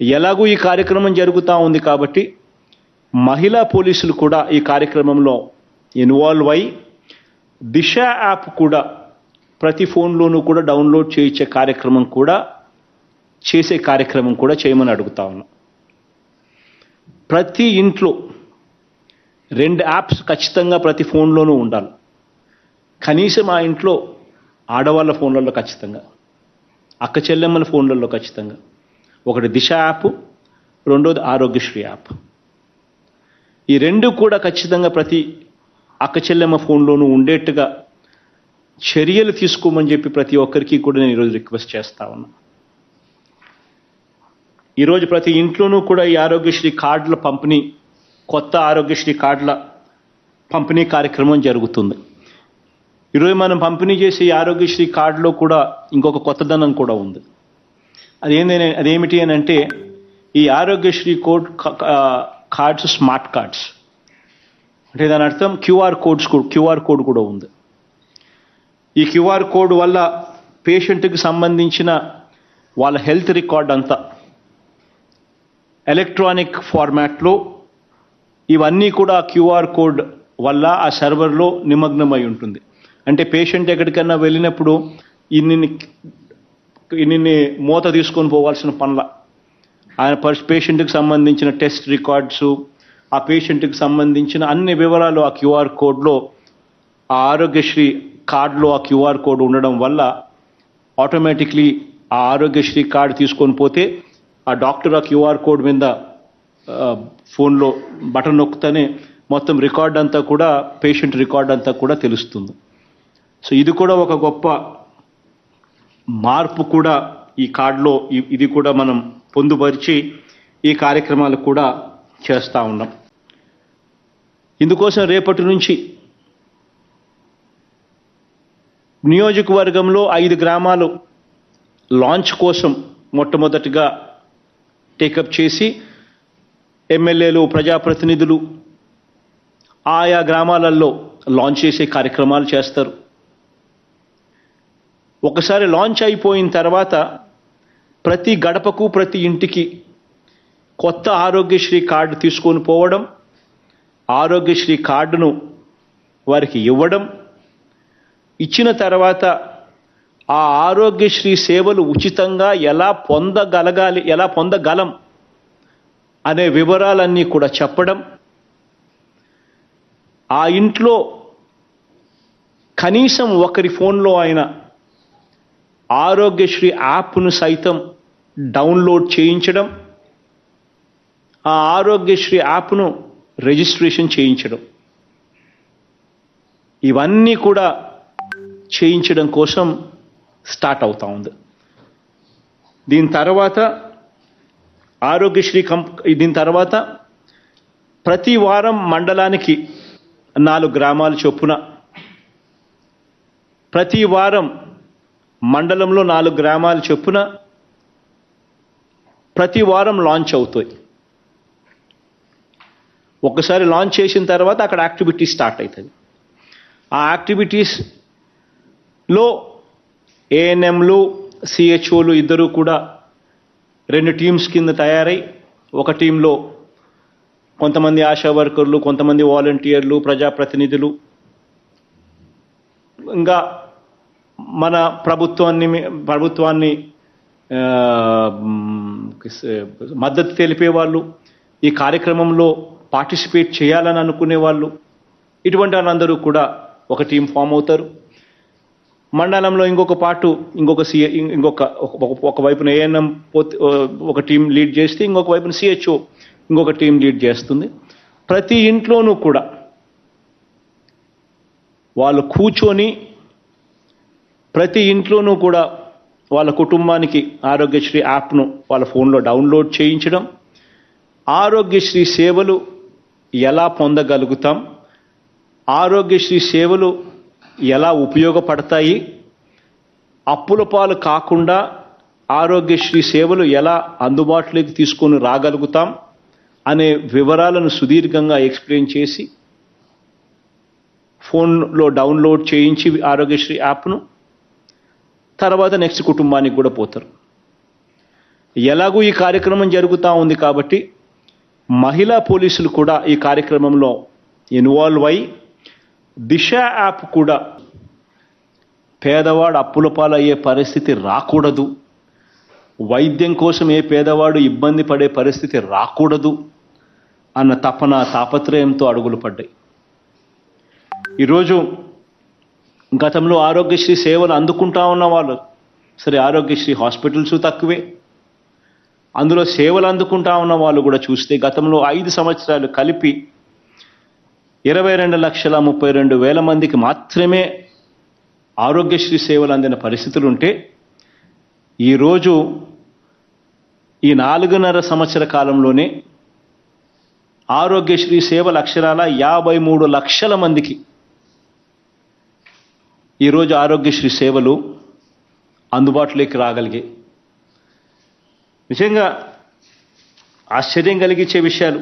ఎలాగూ ఈ కార్యక్రమం జరుగుతూ ఉంది కాబట్టి మహిళా పోలీసులు కూడా ఈ కార్యక్రమంలో ఇన్వాల్వ్ అయి దిశ యాప్ కూడా ప్రతి ఫోన్లోనూ కూడా డౌన్లోడ్ చేయించే కార్యక్రమం కూడా చేసే కార్యక్రమం కూడా చేయమని అడుగుతా ఉన్నాం. ప్రతి ఇంట్లో రెండు యాప్స్ ఖచ్చితంగా ప్రతి ఫోన్లోనూ ఉండాలి. కనీసం ఆ ఇంట్లో ఆడవాళ్ళ ఫోన్లలో ఖచ్చితంగా అక్క చెల్లెమ్మల ఫోన్లలో ఖచ్చితంగా. ఒకటి దిశ యాప్ రెండోది ఆరోగ్యశ్రీ యాప్. ఈ రెండు కూడా ఖచ్చితంగా ప్రతి అక్క చెల్లెమ్మ ఫోన్లోనూ ఉండేట్టుగా చర్యలు తీసుకోమని చెప్పి ప్రతి ఒక్కరికి కూడా నేను ఈరోజు రిక్వెస్ట్ చేస్తా ఉన్నా. ఈరోజు ప్రతి ఇంట్లోనూ కూడా ఈ ఆరోగ్యశ్రీ కార్డుల పంపిణీ కొత్త ఆరోగ్యశ్రీ కార్డుల పంపిణీ కార్యక్రమం జరుగుతుంది. ఈరోజు మనం పంపిణీ చేసే ఈ ఆరోగ్యశ్రీ కార్డులో కూడా ఇంకొక కొత్తదనం కూడా ఉంది. అదేంటి అదేమిటి అని అంటే ఈ Aarogyasri code cards smart cards. అంటే దాని అర్థం క్యూఆర్ కోడ్స్ క్యూఆర్ కోడ్ కూడా ఉంది. ఈ క్యూఆర్ కోడ్ వల్ల పేషెంట్కి సంబంధించిన వాళ్ళ హెల్త్ రికార్డ్ అంతా ఎలక్ట్రానిక్ ఫార్మాట్లో ఇవన్నీ కూడా క్యూఆర్ కోడ్ వల్ల ఆ సర్వర్లో నిమగ్నమై ఉంటుంది. అంటే పేషెంట్ ఎక్కడికైనా వెళ్ళినప్పుడు ఇన్ని ఇన్ని మూత తీసుకొని పోవాల్సిన పనుల. ఆయన పర్స్ పేషెంట్కి సంబంధించిన టెస్ట్ రికార్డ్స్ ఆ పేషెంట్కి సంబంధించిన అన్ని వివరాలు ఆ క్యూఆర్ కోడ్లో ఆ ఆరోగ్యశ్రీ కార్డులో ఆ క్యూఆర్ కోడ్ ఉండడం వల్ల ఆటోమేటిక్లీ ఆ ఆరోగ్యశ్రీ కార్డు తీసుకొని పోతే ఆ డాక్టర్ ఆ క్యూఆర్ కోడ్ మీద ఫోన్లో బటన్ నొక్కుతూనే మొత్తం రికార్డ్ అంతా కూడా పేషెంట్ రికార్డ్ అంతా కూడా తెలుస్తుంది. సో ఇది కూడా ఒక గొప్ప మార్పు కూడా ఈ కార్డులో ఇది కూడా మనం పొందుపరిచి ఈ కార్యక్రమాలు కూడా చేస్తూ ఉన్నాం. ఇందుకోసం రేపటి నుంచి నియోజకవర్గంలో ఐదు గ్రామాలు లాంచ్ కోసం మొట్టమొదటిగా టేకప్ చేసి ఎమ్మెల్యేలు ప్రజాప్రతినిధులు ఆయా గ్రామాలలో లాంచ్ చేసే కార్యక్రమాలు చేస్తారు. ఒకసారి లాంచ్ అయిపోయిన తర్వాత ప్రతి గడపకు ప్రతి ఇంటికి కొత్త ఆరోగ్యశ్రీ కార్డు తీసుకొని పోవడం ఆరోగ్యశ్రీ కార్డును వారికి ఇవ్వడం. ఇచ్చిన తర్వాత ఆ ఆరోగ్యశ్రీ సేవలు ఉచితంగా ఎలా పొందగలగాలి ఎలా పొందగలం అనే వివరాలన్నీ కూడా చెప్పడం. ఆ ఇంట్లో కనీసం ఒకరి ఫోన్లో అయినా ఆరోగ్యశ్రీ యాప్ను సైతం డౌన్లోడ్ చేయించడం ఆ ఆరోగ్యశ్రీ యాప్ను రిజిస్ట్రేషన్ చేయించడం. ఇవన్నీ కూడా చేయించడం కోసం స్టార్ట్ అవుతా ఉంది. దీని తర్వాత ఆరోగ్యశ్రీ కంప్ దీని తర్వాత ప్రతి వారం మండలానికి నాలుగు గ్రామాలు చొప్పున ప్రతి వారం మండలంలో నాలుగు గ్రామాలు చొప్పున ప్రతి వారం లాంచ్ అవుతాయి. ఒకసారి లాంచ్ చేసిన తర్వాత అక్కడ యాక్టివిటీ స్టార్ట్ అవుతుంది ఆ యాక్టివిటీస్లో ఏఎన్ఎంలు సిహెచ్ఓలు ఇద్దరు కూడా రెండు టీమ్స్ కింద తయారై ఒక టీంలో కొంతమంది ఆశా వర్కర్లు కొంతమంది వాలంటీర్లు ప్రజాప్రతినిధులు ఇంకా మన ప్రభుత్వాన్ని ప్రభుత్వాన్ని మద్దతు తెలిపే వాళ్ళు ఈ కార్యక్రమంలో పార్టిసిపేట్ చేయాలని అనుకునే వాళ్ళు ఇటువంటి వాళ్ళందరూ కూడా ఒక టీం ఫామ్ అవుతారు. మండలంలో ఇంకొక పాటు ఇంకొక సిఏ ఇంకొక ఒక- ఒక వైపున ఏఎన్ఎం పోతే ఒక టీం లీడ్ చేస్తే ఇంకొక వైపున సిహెచ్ఓ ఇంకొక టీం లీడ్ చేస్తుంది. ప్రతి ఇంట్లోనూ కూడా వాళ్ళు కూర్చొని ప్రతి ఇంట్లోనూ కూడా వాళ్ళ కుటుంబానికి ఆరోగ్యశ్రీ యాప్ను వాళ్ళ ఫోన్లో డౌన్లోడ్ చేయించడం ఆరోగ్యశ్రీ సేవలు ఎలా పొందగలుగుతాం ఆరోగ్యశ్రీ సేవలు ఎలా ఉపయోగపడతాయి అప్పుల పాలు కాకుండా ఆరోగ్యశ్రీ సేవలు ఎలా అందుబాటులోకి తీసుకొని రాగలుగుతాం అనే వివరాలను సుదీర్ఘంగా ఎక్స్ప్లెయిన్ చేసి ఫోన్లో డౌన్లోడ్ చేయించి ఆరోగ్యశ్రీ యాప్ను తర్వాత నెక్స్ట్ కుటుంబానికి కూడా పోతారు. ఎలాగూ ఈ కార్యక్రమం జరుగుతూ ఉంది కాబట్టి మహిళా పోలీసులు కూడా ఈ కార్యక్రమంలో ఇన్వాల్వ్ అయి దిశ యాప్ కూడా పేదవాడు అప్పుల పాలయ్యే పరిస్థితి రాకూడదు. వైద్యం కోసం ఏ పేదవాడు ఇబ్బంది పడే పరిస్థితి రాకూడదు అన్న తపన తాపత్రయంతో అడుగులు పడ్డాయి. ఈరోజు గతంలో ఆరోగ్యశ్రీ సేవలు అందుకుంటా ఉన్న వాళ్ళు సరే ఆరోగ్యశ్రీ హాస్పిటల్స్ తక్కువే. అందులో సేవలు అందుకుంటా ఉన్న వాళ్ళు కూడా చూస్తే గతంలో ఐదు సంవత్సరాలు కలిపి ఇరవై రెండు లక్షల ముప్పై రెండు వేల మందికి మాత్రమే ఆరోగ్యశ్రీ సేవలు అందిన పరిస్థితులు ఉంటే ఈరోజు ఈ నాలుగున్నర సంవత్సర కాలంలోనే ఆరోగ్యశ్రీ సేవ అక్షరాల యాభై మూడు లక్షల మందికి ఈరోజు ఆరోగ్యశ్రీ సేవలు అందుబాటులోకి రాగలిగాయి నిజంగా ఆశ్చర్యం కలిగించే విషయాలు.